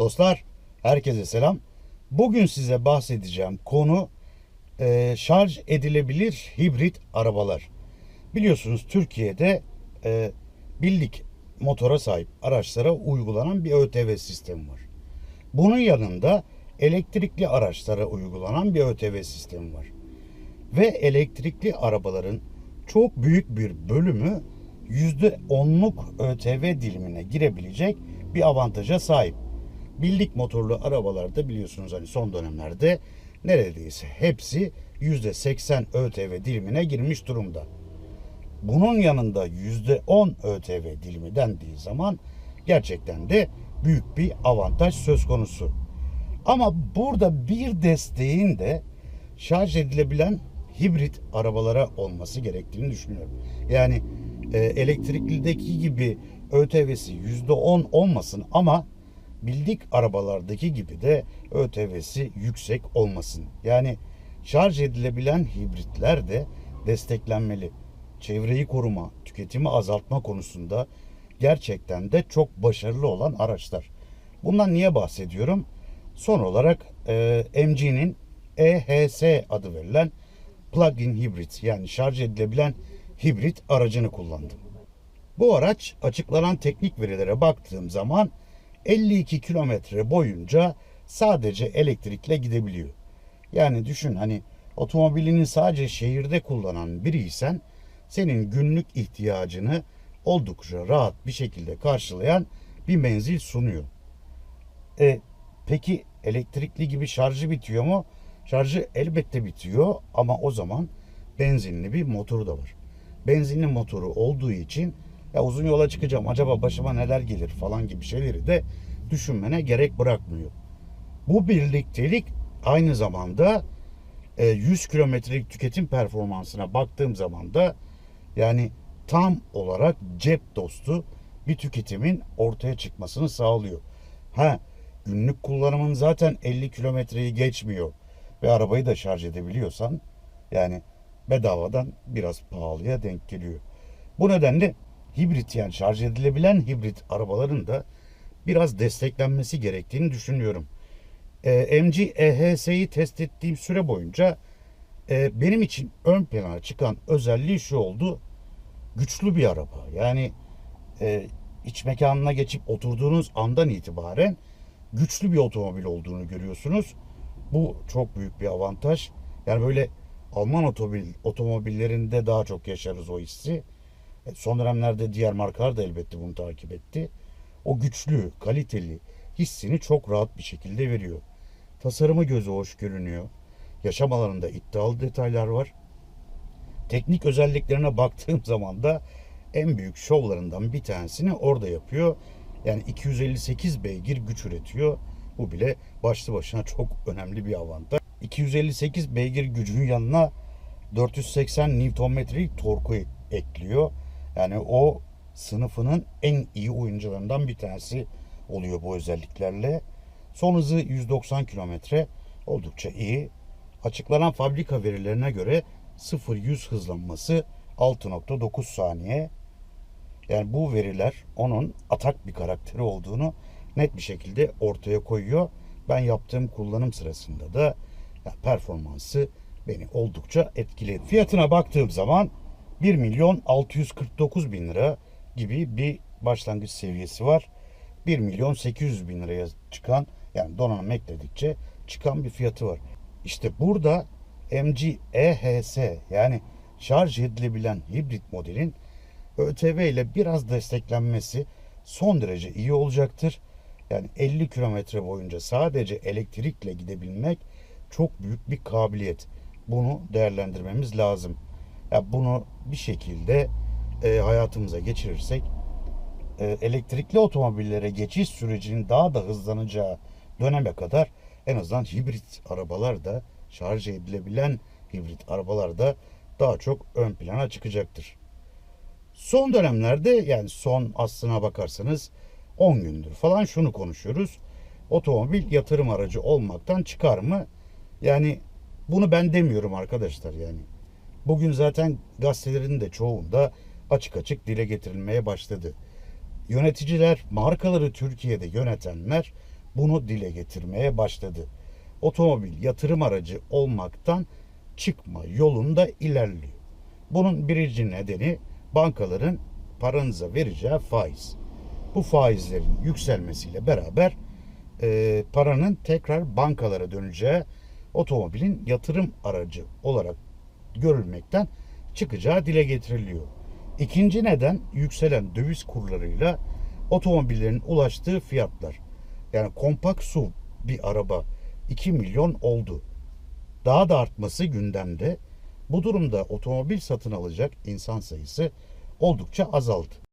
Dostlar, herkese selam. Bugün size bahsedeceğim konu e, şarj edilebilir hibrit arabalar. Biliyorsunuz Türkiye'de e, bildik motora sahip araçlara uygulanan bir ÖTV sistemi var. Bunun yanında elektrikli araçlara uygulanan bir ÖTV sistemi var. Ve elektrikli arabaların çok büyük bir bölümü %10'luk ÖTV dilimine girebilecek bir avantaja sahip. Bildik motorlu arabalarda biliyorsunuz hani son dönemlerde neredeyse hepsi %80 ÖTV dilimine girmiş durumda. Bunun yanında %10 ÖTV dilimi dendiği zaman gerçekten de büyük bir avantaj söz konusu. Ama burada bir desteğin de şarj edilebilen hibrit arabalara olması gerektiğini düşünüyorum. Yani e, elektriklideki gibi ÖTV'si %10 olmasın ama bildik arabalardaki gibi de ÖTV'si yüksek olmasın. Yani şarj edilebilen hibritler de desteklenmeli. Çevreyi koruma, tüketimi azaltma konusunda gerçekten de çok başarılı olan araçlar. Bundan niye bahsediyorum? Son olarak e, MG'nin EHS adı verilen plug-in hibrit yani şarj edilebilen hibrit aracını kullandım. Bu araç açıklanan teknik verilere baktığım zaman 52 kilometre boyunca sadece elektrikle gidebiliyor. Yani düşün hani otomobilini sadece şehirde kullanan biriysen senin günlük ihtiyacını oldukça rahat bir şekilde karşılayan bir menzil sunuyor. E, peki elektrikli gibi şarjı bitiyor mu? Şarjı elbette bitiyor ama o zaman benzinli bir motoru da var. Benzinli motoru olduğu için ya uzun yola çıkacağım acaba başıma neler gelir falan gibi şeyleri de düşünmene gerek bırakmıyor. Bu birliktelik aynı zamanda e, 100 kilometrelik tüketim performansına baktığım zaman da yani tam olarak cep dostu bir tüketimin ortaya çıkmasını sağlıyor. Ha günlük kullanımın zaten 50 kilometreyi geçmiyor ve arabayı da şarj edebiliyorsan yani bedavadan biraz pahalıya denk geliyor. Bu nedenle hibrit yani şarj edilebilen hibrit arabaların da biraz desteklenmesi gerektiğini düşünüyorum. E, MG EHS'yi test ettiğim süre boyunca e, benim için ön plana çıkan özelliği şu oldu. Güçlü bir araba. Yani e, iç mekanına geçip oturduğunuz andan itibaren güçlü bir otomobil olduğunu görüyorsunuz. Bu çok büyük bir avantaj. Yani böyle Alman otomobil otomobillerinde daha çok yaşarız o hissi. E, Son dönemlerde diğer markalar da elbette bunu takip etti. O güçlü, kaliteli hissini çok rahat bir şekilde veriyor. Tasarımı göze hoş görünüyor. Yaşam alanında iddialı detaylar var. Teknik özelliklerine baktığım zaman da en büyük şovlarından bir tanesini orada yapıyor. Yani 258 beygir güç üretiyor. Bu bile başlı başına çok önemli bir avantaj. 258 beygir gücün yanına 480 Nm'lik torku ekliyor. Yani o sınıfının en iyi oyuncularından bir tanesi oluyor bu özelliklerle. Son hızı 190 km oldukça iyi. Açıklanan fabrika verilerine göre 0-100 hızlanması 6.9 saniye. Yani bu veriler onun atak bir karakteri olduğunu net bir şekilde ortaya koyuyor. Ben yaptığım kullanım sırasında da performansı beni oldukça etkiledi. Fiyatına baktığım zaman 1 milyon 649 bin lira gibi bir başlangıç seviyesi var. 1 milyon 800 bin liraya çıkan yani donanım ekledikçe çıkan bir fiyatı var. İşte burada MG EHS yani şarj edilebilen hibrit modelin ÖTV ile biraz desteklenmesi son derece iyi olacaktır. Yani 50 kilometre boyunca sadece elektrikle gidebilmek çok büyük bir kabiliyet. Bunu değerlendirmemiz lazım. Ya bunu bir şekilde e, hayatımıza geçirirsek e, elektrikli otomobillere geçiş sürecinin daha da hızlanacağı döneme kadar en azından hibrit arabalar da şarj edilebilen hibrit arabalar da daha çok ön plana çıkacaktır. Son dönemlerde yani son aslına bakarsanız 10 gündür falan şunu konuşuyoruz. Otomobil yatırım aracı olmaktan çıkar mı? Yani bunu ben demiyorum arkadaşlar yani. Bugün zaten gazetelerin de çoğunda açık açık dile getirilmeye başladı. Yöneticiler, markaları Türkiye'de yönetenler bunu dile getirmeye başladı. Otomobil yatırım aracı olmaktan çıkma yolunda ilerliyor. Bunun birinci nedeni bankaların paranıza vereceği faiz. Bu faizlerin yükselmesiyle beraber e, paranın tekrar bankalara döneceği otomobilin yatırım aracı olarak görülmekten çıkacağı dile getiriliyor. İkinci neden yükselen döviz kurlarıyla otomobillerin ulaştığı fiyatlar. Yani kompakt SUV bir araba 2 milyon oldu. Daha da artması gündemde. Bu durumda otomobil satın alacak insan sayısı oldukça azaldı.